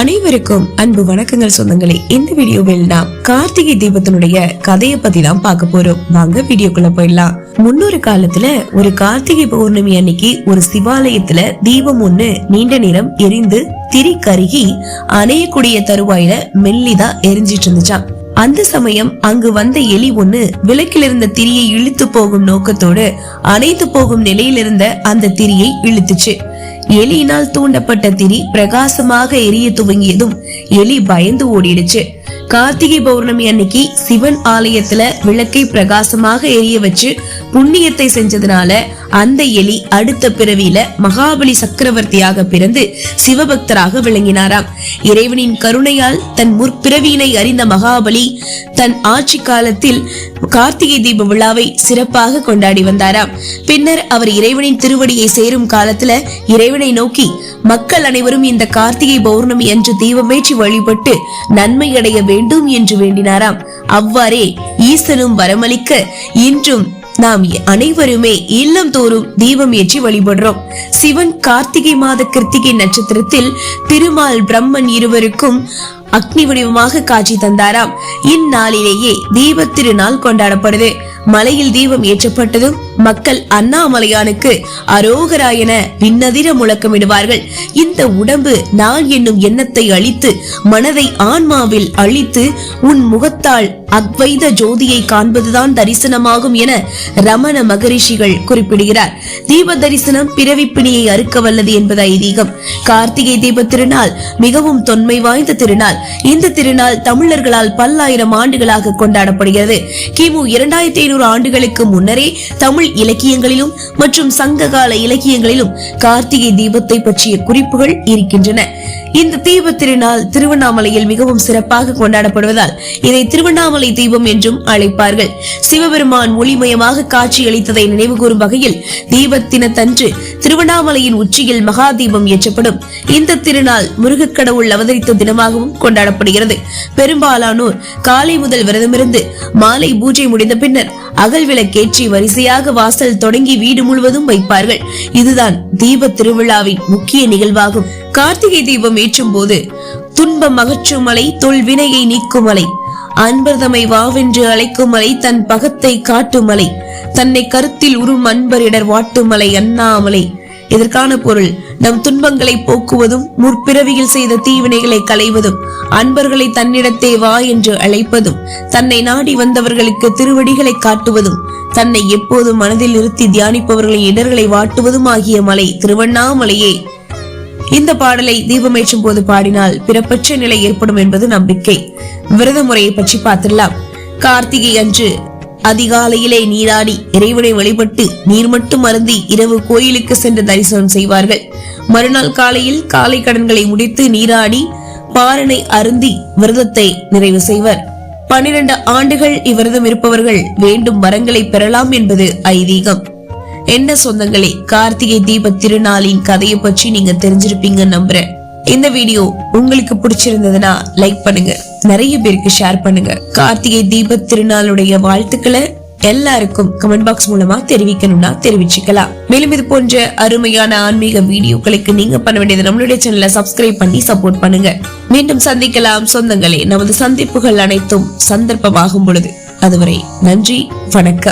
அனைவருக்கும் அன்பு வணக்கங்கள் சொந்தங்களே. இந்த வீடியோவில் நாம் கார்த்திகை தீபத்தினுடைய கதையை பத்தி தான் பார்க்க போறோம். வாங்க வீடியோக்குள்ள போயிடலாம். முன்னொரு காலத்துல ஒரு கார்த்திகை பௌர்ணமி அன்னைக்கு ஒரு சிவாலயத்துல தீபம் ஒண்ணு நீண்ட நேரம் எரிந்து திரி கருகி அணையக்கூடிய தருவாயில மெல்லிதா எரிஞ்சிட்டு இருந்துச்சாம். அந்த சமயம் அங்கு வந்த எலி ஒண்ணு விளக்கிலிருந்த திரியை இழுத்து போகும் நோக்கத்தோடு அணைத்து போகும் நிலையிலிருந்த அந்த திரியை இழுத்துச்சு. எலியினால் தூண்டப்பட்ட திரி பிரகாசமாக எரிய துவங்கியதும் எலி பயந்து ஓடிடுச்சு. கார்த்திகை பௌர்ணமி அன்னைக்கு சிவன் ஆலயத்துல விளக்கை பிரகாசமாக எரிய வச்சு புண்ணியத்தை செஞ்சதுனால அந்த எலி அடுத்த பிறவியில மகாபலி சக்கரவர்த்தியாக பிறந்து சிவபக்தராக விளங்கினாராம். இறைவனின் கருணையால் தன் முற்பிறவியினை அறிந்த மகாபலி தன் ஆட்சி காலத்தில் கார்த்திகை தீப விழாவை சிறப்பாக கொண்டாடி வந்தாராம். பின்னர் அவர் இறைவனின் திருவடியை சேரும் காலத்துல இறைவனை நோக்கி மக்கள் அனைவரும் இந்த கார்த்திகை பௌர்ணமி அன்று தீபமேற்றி வழிபட்டு நன்மை அடைய வேண்டும் என்று வேண்டினாராம். அவ்வாறே ஈசனும் வரமளிக்க இன்றும் நாம் அனைவருமே இல்லம் தோறும் தீபம் ஏற்றி வழிபடுறோம். சிவன் கார்த்திகை மாத கிருத்திகை நட்சத்திரத்தில் திருமால் பிரம்மன் இருவருக்கும் அக்னி வடிவமாக காட்சி தந்தாராம். இந்நாளிலேயே தீப திருநாள் கொண்டாடப்படுது. மலையில் தீபம் ஏற்றப்பட்டதும் மக்கள் அண்ணாமலையானுக்கு அரோகரா என விண்ணதிர முழக்கமிடுவார்கள். இந்த உடம்பு நான் என்னும் எண்ணத்தை அழித்து மனதை ஆன்மாவில் அழித்து உன் முகத்தால் அத்வைத ஜோதியை காண்பதுதான் தரிசனமாகும் என ரமண மகரிஷிகள் குறிப்பிடுகிறார். தீப தரிசனம் பிறவிப்பிணியை அறுக்க வல்லது என்பது ஐதீகம். கார்த்திகை தீப திருநாள் மிகவும் தொன்மை வாய்ந்த திருநாள். இந்த திருநாள் தமிழர்களால் பல்லாயிரம் ஆண்டுகளாக கொண்டாடப்படுகிறது. கிமு இரண்டாயிரத்தி ஐநூறு ஆண்டுகளுக்கு முன்னரே தமிழ் இலக்கியங்களிலும் மற்றும் சங்ககால இலக்கியங்களிலும் கார்த்திகை தீபத்தை பற்றிய குறிப்புகள் இருக்கின்றன. இந்த தீப திருநாள் திருவண்ணாமலையில் மிகவும் சிறப்பாக கொண்டாடப்படுவதால் இதை திருவண்ணாமலை திருமலை தீபம் என்றும் அழைப்பார்கள். சிவபெருமான் ஒளிமயமாக காட்சியளித்ததை நினைவுகூறும் வகையில் தீபத்தினத்தன்று திருவண்ணாமலையின் உச்சியில் மகா தீபம் ஏற்றப்படும். இந்த திருநாள் முருகக்கடவுள் அவதரித்த தினமாகவும் கொண்டாடப்படுகிறது. பெரும்பாலானோர் காலை முதல் விரதமிருந்து மாலை பூஜை முடிந்த பின்னர் அகல் விளக்கேற்றி வரிசையாக வாசல் தொடங்கி வீடு முழுவதும் வைப்பார்கள். இதுதான் தீப திருவிழாவின் முக்கிய நிகழ்வாகும். கார்த்திகை தீபம் ஏற்றும் போது துன்பம் அகற்றும் மலை தொல்வினையை நீக்கும் மலை அன்பர்தமை வாவென்று அழைக்கும் மலை தன் பகத்தை காட்டும் மலை தன்னை கருத்தில் உறும் அன்பரிடர் வாட்டும் மலை அண்ணாமலை. இதற்கான பொருள் நம் துன்பங்களை போக்குவதும் முற்பிறவியில் செய்த தீவினைகளை களைவதும் அன்பர்களை தன்னிடத்தே வா என்று அழைப்பதும் தன்னை நாடி வந்தவர்களுக்கு திருவடிகளை காட்டுவதும் தன்னை எப்போதும் மனதில் நிறுத்தி தியானிப்பவர்களின் இடர்களை வாட்டுவதும் ஆகிய மலை திருவண்ணாமலையே. இந்த பாடலை தீபமேற்றும் போது பாடினால் பிறப்பற்ற நிலை ஏற்படும் என்பது நம்பிக்கை. விரத முறையை பற்றி பார்த்திடலாம். கார்த்திகை அன்று அதிகாலையிலே நீராடி இறைவனை வழிபட்டு நீர் மட்டும் அருந்தி இரவு கோயிலுக்கு சென்று தரிசனம் செய்வார்கள். மறுநாள் காலையில் காலை கடன்களை முடித்து நீராடி பாரனை அருந்தி விரதத்தை நிறைவு செய்வர். பனிரெண்டு ஆண்டுகள் இவ்விரதம் இருப்பவர்கள் வேண்டும் வரங்களை பெறலாம் என்பது ஐதீகம். என்ன சொந்தங்களே? கார்த்திகை தீப திருநாளின் கதையை பற்றி நீங்க தெரிஞ்சிருப்பீங்க நம்புறேன். இந்த வீடியோ உங்களுக்கு பிடிச்சிருந்ததுன்னா லைக் பண்ணுங்க. நிறைய பேருக்கு ஷேர் பண்ணுங்க. கார்த்திகை தீப திருநாளுடைய வாழ்த்துக்களை எல்லாருக்கும் கமெண்ட் பாக்ஸ் மூலமா தெரிவிக்கணும்னா தெரிவிச்சுக்கலாம். மேலும் இது போன்ற அருமையான ஆன்மீக வீடியோக்களுக்கு நீங்க பண்ண வேண்டியது நம்மளுடைய சேனலை சப்ஸ்கிரைப் பண்ணி சப்போர்ட் பண்ணுங்க. மீண்டும் சந்திக்கலாம். சொந்தங்களே நமது சந்திப்புகள் அனைத்தும் சந்தர்ப்பமாகும் பொழுது. அதுவரை நன்றி வணக்கம்.